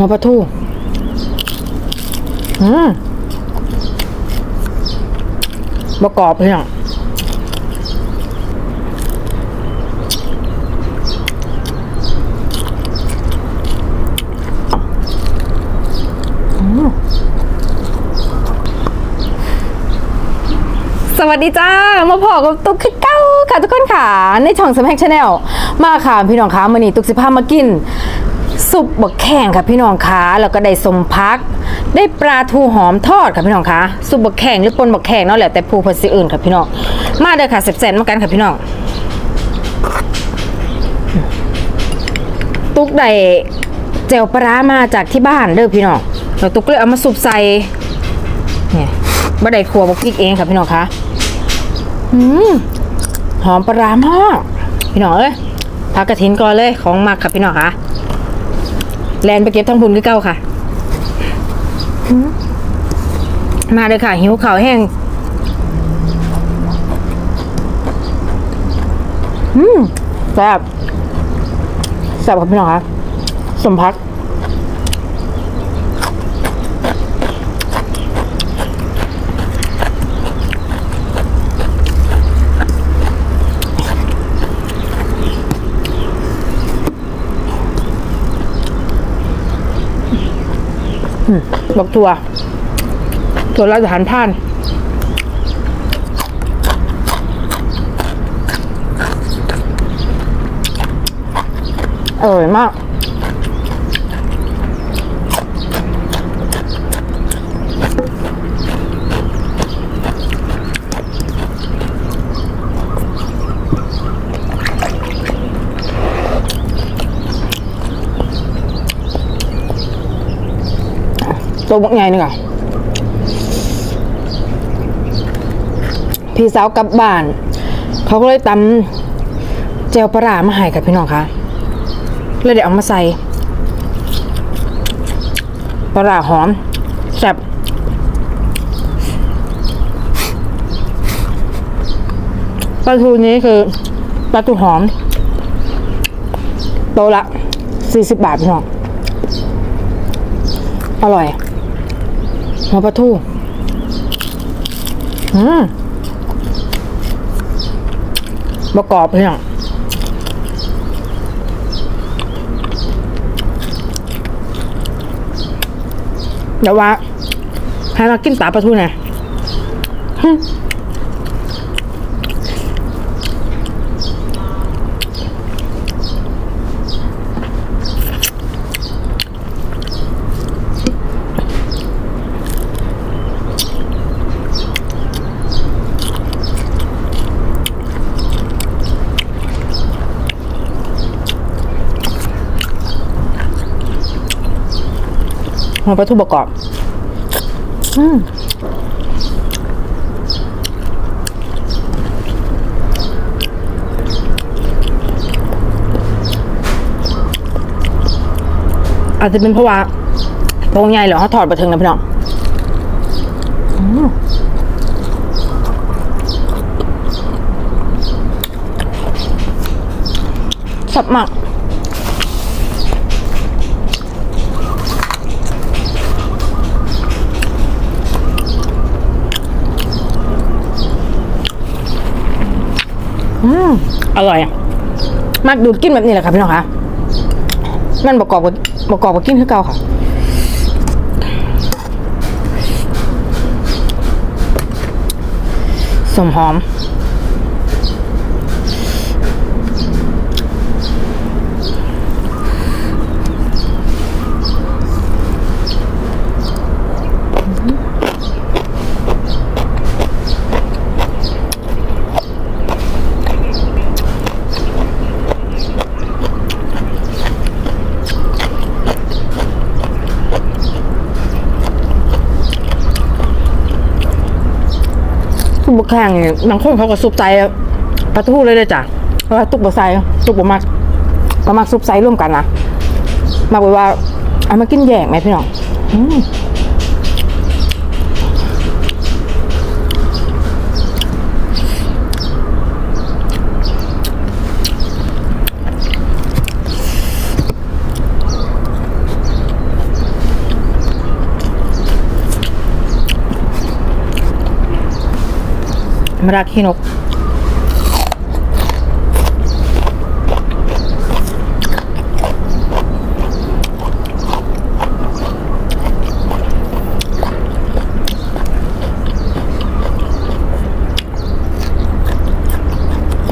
หัวปลาทูอืมบกอบพี่น้องสวัสดีจ้า มาพอกับตุ๊กคือเก้าค่ะทุกคนค่ะ ในช่องสมัครชาแนลมาค่ะพี่น้องคะมื่อนี้ตุ๊กสิพามากิน ซุปบักแข่งค่ะพี่น้องคะแล้วก็ได้สมพัก ได้ปลาทูหอมทอดค่ะพี่น้องคะซุปบักแข่งหรือปนบักแข่งเนาะแหละแต่ผู้เพันสิอื่นค่ะพี่น้องมาเด้อค่ะแซ่บๆมากันค่ะพี่น้องตุ๊กได้เจลปลามาจากที่บ้านเด้อพี่น้องแล้วตุ๊กเลยเอามาซุปใส่เนี่ยบ่ได้ครัวบักพริกเองค่ะพี่น้องคะอืมหอมปลารามากพี่น้องเอ้ยพักกระถินก่อนเลยของมักค่ะพี่น้องคะ แลนไปเก็บทั้งบุญก็เก้าค่ะ มาเลยค่ะ หิวข่าวแห้ง อืมแซ่บแซ่บครับพี่น้องคะสมพัก บักตัวตัวราชทานผ่านอร่อยมาก ตัวบักใหญ่นี่ค่ะพี่สาวกลับบ้าน เขาก็เลยตำเจลปลามาให้กับพี่น้องค่ะเลยเดี๋ยวเอามาใส่ปลาหอมแซ่บปลาทูนี้คือปลาทูหอม โตละสี่สิบบาทพี่น้อง อร่อย หัวปลาทูอืมประกอบพี่น้องเดี๋ยวว่าให้มากินตาปลาทูหน่อย หึหัวปลาทูบะกอบ อืมอาจจะเป็นเพราะว่าตรงใหญ่เหรอเขาถอดมาถึงนะพี่น้องสับหมาก อืม อร่อยอะมากดูดกินแบบนี้แหละค่ะพี่น้องคะมันประกอบกับประกอบกับกินคือเก่าค่ะสมหอม ซุปบะแข่งนี่บางคนเขาก็ซุปใจปลาทูเลยเลยจ้ะว่าตุกบะไซตุกบะมักก็มักซุปไซร่วมกันนะมาบอกว่าเอามากินแยกไหมพี่น้อง มารักขี้นก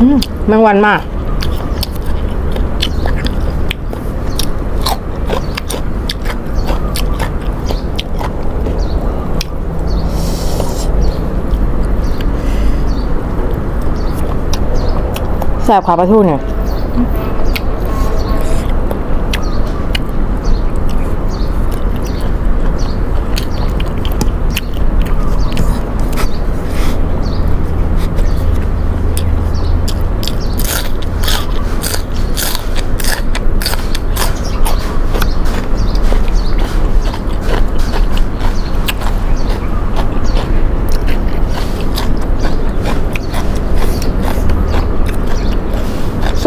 อืมแมงวันมาก แซ่บขาปลาทูเนี่ย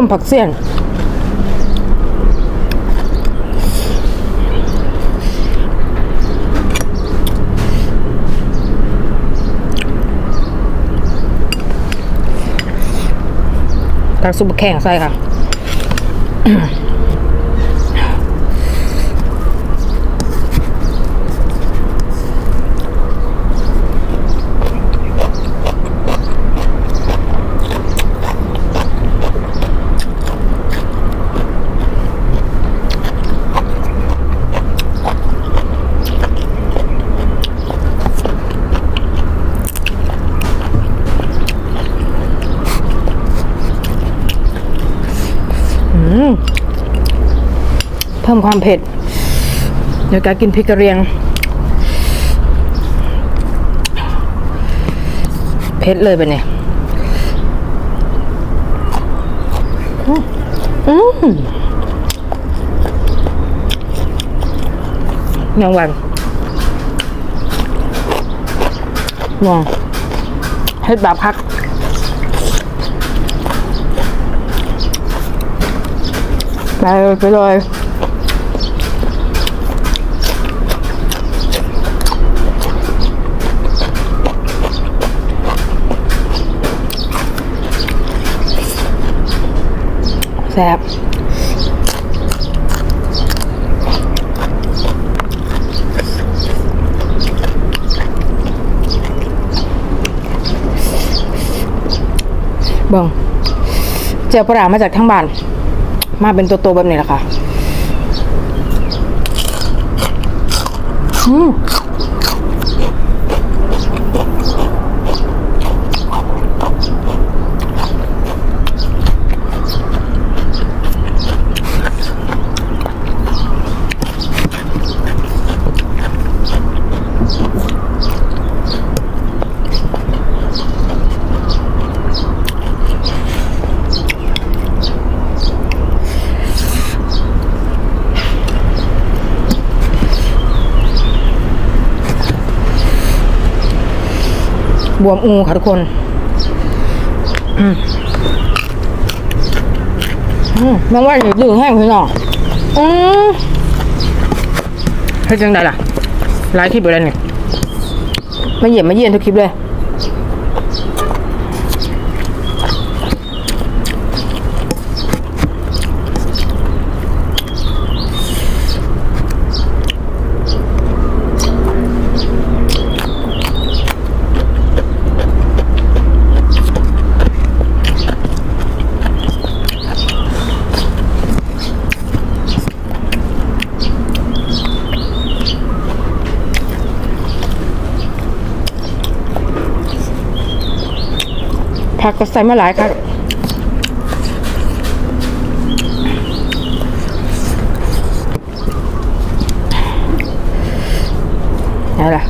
ส้มผักเสี้ยน ตักซุปแข็งใส่ค่ะ เพิ่ มความเผ็ดโดยการกินพริกกระเรียง เผ็ดเลยไปเนี่ยอืมอืมยังวันวางเฮ็ดแบบพักไปเลยไปเลย ซ่บเบ่งเจอปลาร้ามาจากทั้งบ้าน มาเป็นตัวโตแบบนี้แหละค่ะ อืม บวมอูค่ะทุกคน อืมอืมแมงวันอยู่ดื้อแห้งพี่น้องอืมเฮ้ยจังไดล่ะไลฟ์คลิปไปแล้วเนี่ยมาเหยียบมาเยียนทุกคลิปเลย ผักก็ใส่มาหลายครับอะไรล่ะ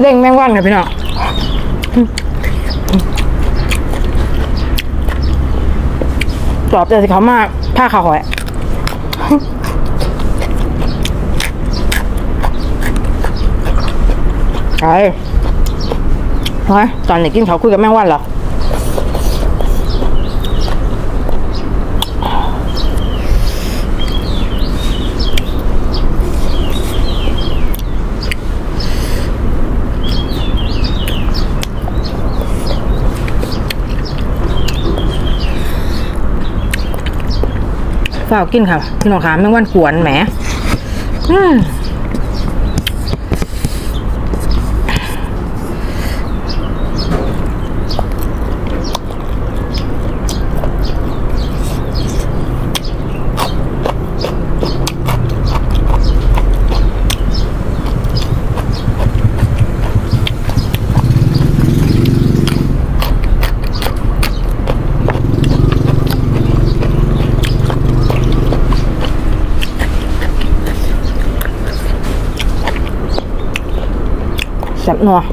เด้งแมงวันค่ะพี่น้องกรอบแต่สิเขามากผ้าขาวหอยไอ้เฮ้ยตอนนี้กินเขาคุยกับแม่งวันเหรอ ฝ้าวกินค่ะพี่น้องขาแมงวันกวนแหมอืม ซ่บนัวอะ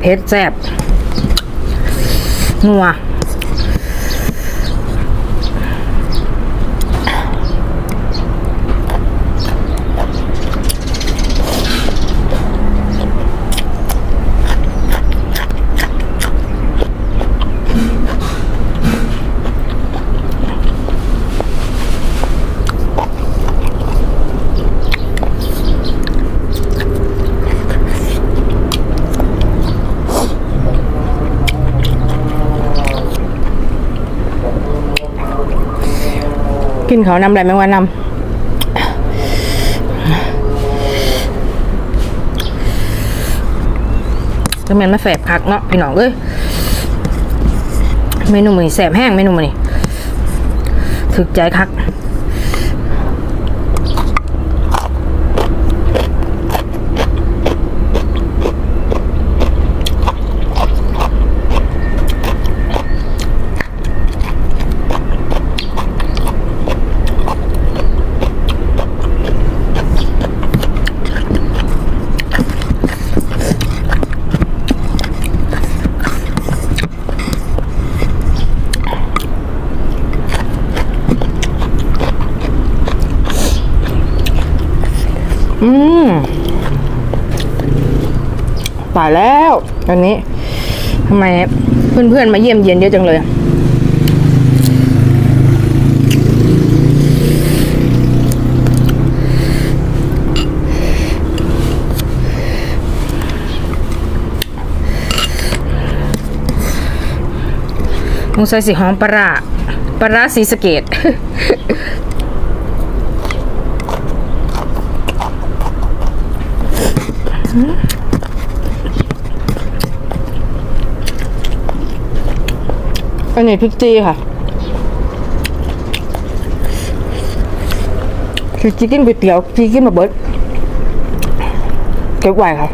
เผ็ดแซ่บ นัว กินเขานำอะไรไม่ว่านำจะแมนมาแสบคักเนาะพี่น้องเอ้ยเมนูมันนี้แสบแห้งเมนูมันนี้ถึกใจคัก อืมตายแล้วตอนนี้ทำไมเพื่อนๆมาเยี่ยมเยียนเยอะจังเลยมงใส่สีหอมปลาปลาสีสเกต อันนี้พริกจีค่ะพริกจีกินก๋วยเตี๋ยวจีกินมาเบิดเก็บไว้ค่ะ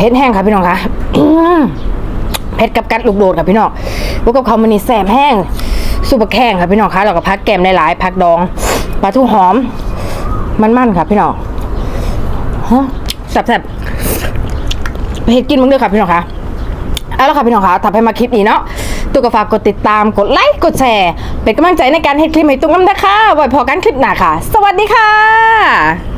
เพชรแห้งค่ะพี่น้องคะเพชรกับกัดลูกโดดค่ะพี่น้องพวกกับเขามันนี่แสบแห้งสุปแข้งค่ะพี่น้องคะแล้วก็พักแกมหลายๆพักดองปลาทูหอม มันๆค่ะพี่น้องฮะแซ่บๆเพชรกินมึงด้วยค่ะพี่น้องคะเอาละค่ะพี่น้องคะถ้าให้มาคลิปนี้เนาะตุ๊กก็ฝากกดติดตามกดไลค์กดแชร์ เป็นกำลังใจในการเฮ็ดคลิปให้ตุ๊กน้ำนะคะไว้พอกันคลิปหน้าค่ะ สวัสดีค่ะ